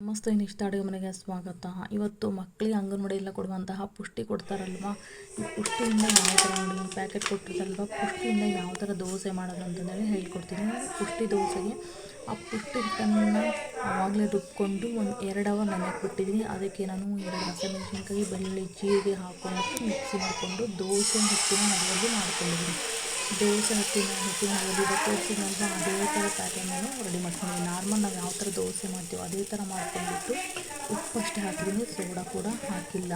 ನಮಸ್ತೆ ನಿಷ್ಠ ಅಡುಗೆ ಮನೆಗೆ ಸ್ವಾಗತ. ಇವತ್ತು ಮಕ್ಕಳಿಗೆ ಅಂಗನವಾಡಿಯಲ್ಲಿ ಕೊಡುವಂತಹ ಪುಷ್ಟಿ ಕೊಡ್ತಾರಲ್ವ? ಈ ಪುಷ್ಟಿಯಿಂದ ಯಾವ ಥರ ಪ್ಯಾಕೆಟ್ ಕೊಟ್ಟಿರ್ತಾರಲ್ವ? ಪುಷ್ಟಿಯಿಂದ ಯಾವ ಥರ ದೋಸೆ ಮಾಡೋದು ಅಂತಂದೇಳಿ ಹೇಳ್ಕೊಡ್ತೀನಿ. ಪುಷ್ಟಿ ದೋಸೆಗೆ ಆ ಪುಷ್ಟಿ ಹಿಟ್ಟನ್ನು ಆವಾಗಲೇ ರುಬ್ಕೊಂಡು ಒಂದು ಎರಡು ಅವರ್ ನೆನೆಗೆ ಬಿಟ್ಟಿದ್ದೀನಿ ಅದಕ್ಕೆ ನಾನು ಎರಡು ಹಸಿಮೆಣಸಿನ್ಕಾಯಿ ಬೆಳ್ಳುಳ್ಳಿ ಜೀರಿಗೆ ಹಾಕ್ಕೊಂಡು ಮಿಕ್ಸಿ ಮಾಡಿಕೊಂಡು ದೋಸೆ ಹಿಟ್ಟಿನ ಮನೆಯಲ್ಲಿ ಮಾಡ್ಕೊಂಡಿದ್ದೀನಿ ದೋಸೆ ಹತ್ತಿನ ಹಿಟ್ಟಿನ ಬಟ್ಟೆ ತೋರಿಸಿದ್ನಲ್ವ ಅದೇ ಥರ ಪ್ಯಾಟರ್ನನ್ನು ರೆಡಿ ಮಾಡ್ಕೊಂಡಿದ್ದೀನಿ ನಾರ್ಮಲ್ ನಾವು ಯಾವ ಥರ ದೋಸೆ ಮಾಡ್ತೀವೋ ಅದೇ ಥರ ಮಾಡ್ಕೊಂಡ್ಬಿಟ್ಟು ಉಪ್ಪು ಅಷ್ಟೇ ಹಾಕಿದ್ದೀನಿ ಸೋಡಾ ಕೂಡ ಹಾಕಿಲ್ಲ.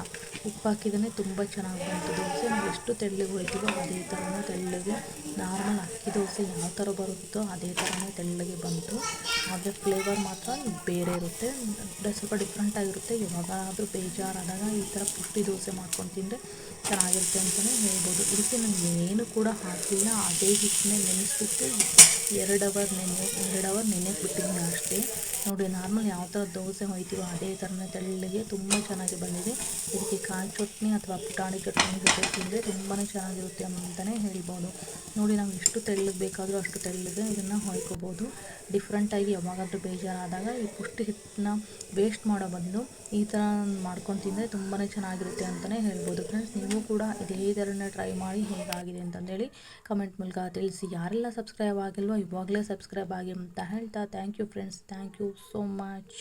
ಉಪ್ಪು ಹಾಕಿದ್ರೆ ತುಂಬ ಚೆನ್ನಾಗಿ ಬಂತು ದೋಸೆ. ನಾವು ಎಷ್ಟು ತೆಳ್ಳಗೆ ಹೋಯ್ತೀವೋ ಅದೇ ಥರನೇ ತೆಳ್ಳಗೆ, ನಾರ್ಮಲ್ ಅಕ್ಕಿ ದೋಸೆ ಯಾವ ಥರ ಬರುತ್ತೋ ಅದೇ ಥರನೇ ತೆಳ್ಳಗೆ ಬಂತು. ಆದರೆ ಫ್ಲೇವರ್ ಮಾತ್ರ ಬೇರೆ ಇರುತ್ತೆ. ಸ್ವಲ್ಪ ಡಿಫ್ರೆಂಟ್ ಆಗಿರುತ್ತೆ. ಯಾವಾಗಾದರೂ ಬೇಜಾರಾದಾಗ ಈ ಥರ ಪುಷ್ಟಿ ದೋಸೆ ಮಾಡ್ಕೊಂಡು ತಿಂದರೆ ಚೆನ್ನಾಗಿರುತ್ತೆ ಅಂತಲೇ ಹೇಳ್ಬೋದು. ಇದಕ್ಕೆ ನಾನು ಏನು ಕೂಡ ಹಾಕಿಲ್ಲ ಅದೇ ಹಿಟ್ಟನ್ನೇ ನೆನೆಸ್ಬಿಟ್ಟು ಎರಡು ಅವರ್ ನೆನೆ ಎರಡು ಅವರ್ ನೆನೆಗೆ ಬಿಟ್ಟಿದ್ದೀನಿ ಅಷ್ಟೇ. ನೋಡಿ, ನಾರ್ಮಲ್ ಯಾವ ಥರ ದೋಸೆ ಹೊಯ್ತೀವೋ ಅದೇ ಥರನೇ ತೆಳ್ಳಗೆ ತುಂಬ ಚೆನ್ನಾಗಿ ಬಂದಿದೆ. ಇದಕ್ಕೆ ಕಾಯಿ ಚಟ್ನಿ ಅಥವಾ ಪುಟಾಣಿ ಚಟ್ನಿ ಜೊತೆ ತಿಂದರೆ ತುಂಬಾ ಚೆನ್ನಾಗಿರುತ್ತೆ ಅಂತಲೇ ಹೇಳ್ಬೋದು. ನೋಡಿ, ನಾವು ಎಷ್ಟು ತೆಳ್ಳಗೆ ಬೇಕಾದರೂ ಅಷ್ಟು ತೆಳ್ಳಗೆ ಇದನ್ನು ಹೊಯ್ಕೋಬೋದು. ಡಿಫ್ರೆಂಟಾಗಿ ಯಾವಾಗಾದರೂ ಬೇಜಾರಾದಾಗ ಈ ಪುಷ್ಟಿ ಹಿಟ್ಟನ್ನ ವೇಸ್ಟ್ ಮಾಡೋ ಬದಲು ಈ ಥರ ಮಾಡ್ಕೊಂಡು ತಿಂದರೆ ತುಂಬಾ ಚೆನ್ನಾಗಿರುತ್ತೆ ಅಂತಲೇ ಹೇಳ್ಬೋದು. ಫ್ರೆಂಡ್ಸ್ ನೀವು ಕೂಡ ಇದೇ ಥರನೇ ಟ್ರೈ ಮಾಡಿ ಹೇಗಾಗಿದೆ ಅಂತಂದೇಳಿ ಕಮೆಂಟ್ ಮೂಲಕ ತಿಳಿಸಿ ಯಾರೆಲ್ಲ ಸಬ್ಸ್ಕ್ರೈಬ್ ಆಗಿಲ್ವೋ ಇವಾಗಲೇ ಸಬ್ಸ್ಕ್ರೈಬ್ ಆಗಿ ಅಂತ ಹೇಳ್ತಾ. Thank you friends thank you so much